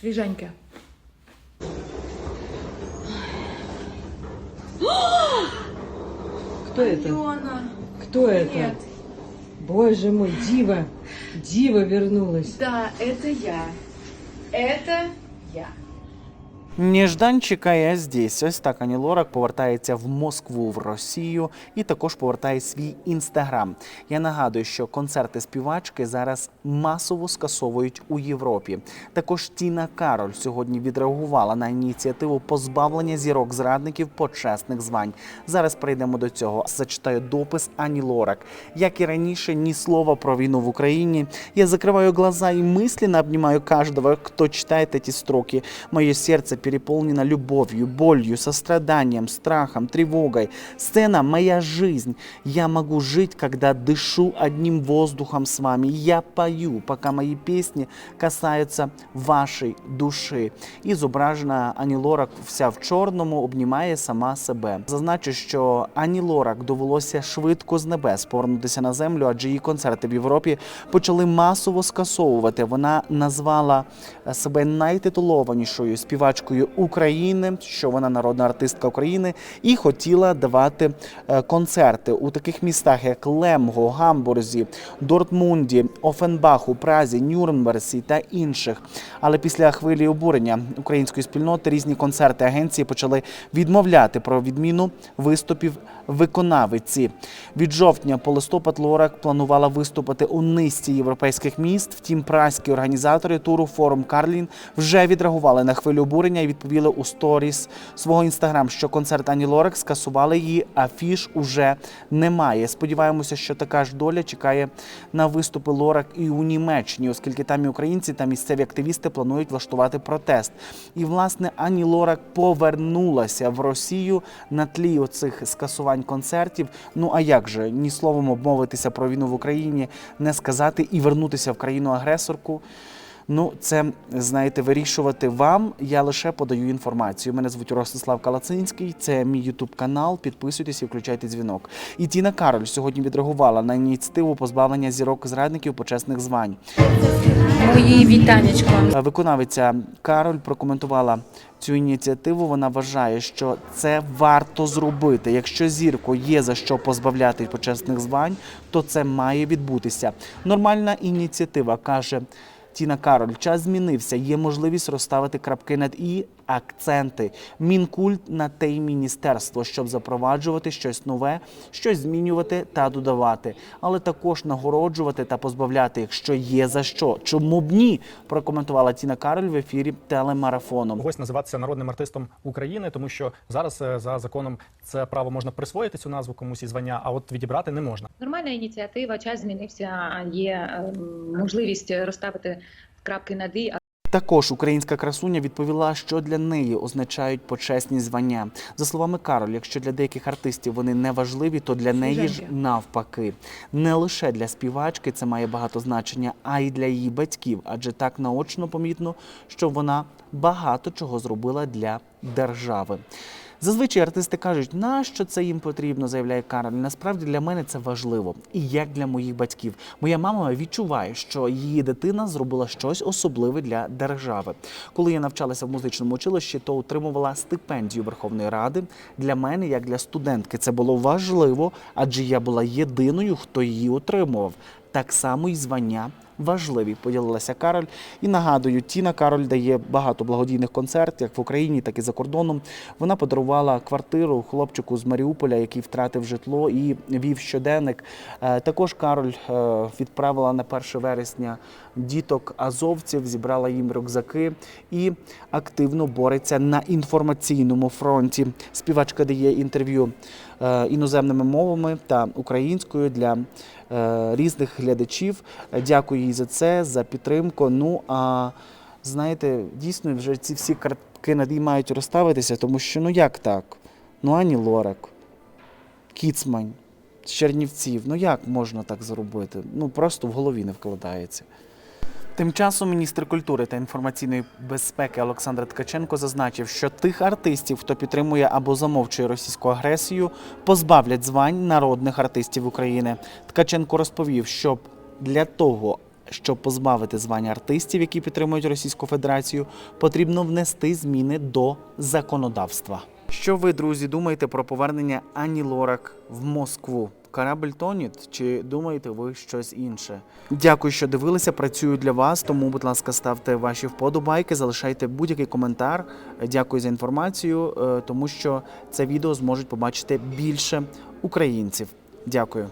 Свіженьке. Кто это? Кто это? Боже мой, Дива! Дива вернулась. Да, это я. Это я. Неждан чекає здесь. Ось так Ані Лорак повертається в Москву в Росію і також повертає свій інстаграм. Я нагадую, що концерти співачки зараз масово скасовують у Європі. Також Тіна Кароль сьогодні відреагувала на ініціативу позбавлення зірок зрадників почесних звань. Зараз прийдемо до цього. Зачитаю допис Ані Лорак. Як і раніше, ні слова про війну в Україні. Я закрываю глаза и мысленно обнимаю каждого, кто читает эти строки. Мое сердце переполнено любовью, болью, состраданием, страхом, тревогой. Сцена – моя жизнь. Я могу жить, когда дышу одним воздухом с вами. Я пою, пока мои песни касаются вашей душі. І зображена Ані Лорак вся в чорному обнімає сама себе. Зазначу, що Ані Лорак довелося швидко з небес повернутися на землю, адже її концерти в Європі почали масово скасовувати. Вона назвала е, себе найтитулованішою співачкою України, що вона народна артистка України, і хотіла давати е, концерти у таких містах, як Лемго, Гамбурзі, Дортмунді, Офенбаху, Празі, Нюрнберзі та інших. Але після хвилі обурення української спільноти різні концерти агенції почали відмовляти про відміну виступів виконавиці. Від жовтня по листопад Лорак планувала виступити у низці європейських міст. Втім, празькі організатори туру форум Карлін вже відреагували на хвилю обурення і відповіли у сторіс свого інстаграм, що концерт Ані Лорак скасували її, а фіш уже немає. Сподіваємося, що така ж доля чекає на виступи Лорак і у Німеччині, оскільки там і українці та місцеві активісти планують влаштувати протест. І власне Ані Лорак повернулася в Росію на тлі оцих скасувань концертів. Ну а як же ні словом обмовитися про війну в Україні, не сказати і вернутися в країну агресорку. Ну, це знаєте, вирішувати вам. Я лише подаю інформацію. Мене звуть Ростислав Калацинський. Це мій Ютуб канал. Підписуйтесь і включайте дзвінок. І Тіна Кароль сьогодні відреагувала на ініціативу позбавлення зірок зрадників почесних звань. Мої вітанечко. Е, Виконавиця Кароль прокоментувала цю ініціативу. Вона вважає, що це варто зробити. Якщо зірку є за що позбавляти почесних звань, то це має відбутися. Нормальна ініціатива каже. Тіна Кароль, час змінився. Є можливість розставити крапки над і акценти. Мінкульт на те й міністерство, щоб запроваджувати щось нове, щось змінювати та додавати, але також нагороджувати та позбавляти, якщо є за що. Чому б ні? Прокоментувала Тіна Кароль в ефірі телемарафону. когось називатися народним артистом України, тому що зараз е, за законом це право можна присвоїти цю назву комусь і звання, а от відібрати не можна. Нормальна ініціатива, час змінився, є ем, можливість розставити крапки над «і», Також українська красуня відповіла, що для неї означають почесні звання. За словами Кароль, якщо для деяких артистів вони не важливі, то для неї ж навпаки. Не лише для співачки це має багато значення, а й для її батьків, адже так наочно помітно, що вона багато чого зробила для держави. Зазвичай артисти кажуть, нащо це їм потрібно, заявляє Кароль. Насправді для мене це важливо, і як для моїх батьків. Моя мама відчуває, що її дитина зробила щось особливе для держави. Коли я навчалася в музичному училищі, то отримувала стипендію Верховної Ради. Для мене, як для студентки, це було важливо, адже я була єдиною, хто її отримував. Так само і звання важливі, поділилася Кароль. І нагадую, Тіна Кароль дає багато благодійних концертів, як в Україні, так і за кордоном. Вона подарувала квартиру хлопчику з Маріуполя, який втратив житло і вів щоденник. Е, Також Кароль е, відправила на 1 вересня діток азовців, зібрала їм рюкзаки і активно бореться на інформаційному фронті. Співачка дає інтерв'ю е, іноземними мовами та українською для різних глядачів. Дякую їй за це, за підтримку. Ну а знаєте, дійсно вже ці всі картки над їй мають розставитися, тому що ну як так? Ну Ані Лорак, Кіцмань, Чернівців. Ну як можна так зробити? Ну просто в голові не вкладається. Тим часом міністр культури та інформаційної безпеки Олександр Ткаченко зазначив, що тих артистів, хто підтримує або замовчує російську агресію, позбавлять звань народних артистів України. Ткаченко розповів, що для того, щоб позбавити звання артистів, які підтримують Російську Федерацію, потрібно внести зміни до законодавства. Що ви, друзі, думаєте про повернення Ані Лорак в Москву? Корабль тонет чи думаєте ви щось інше? Дякую, що дивилися. Працюю для вас. Тому, будь ласка, ставте ваші вподобайки, залишайте будь-який коментар. Дякую за інформацію, е, тому що це відео зможуть побачити більше українців. Дякую.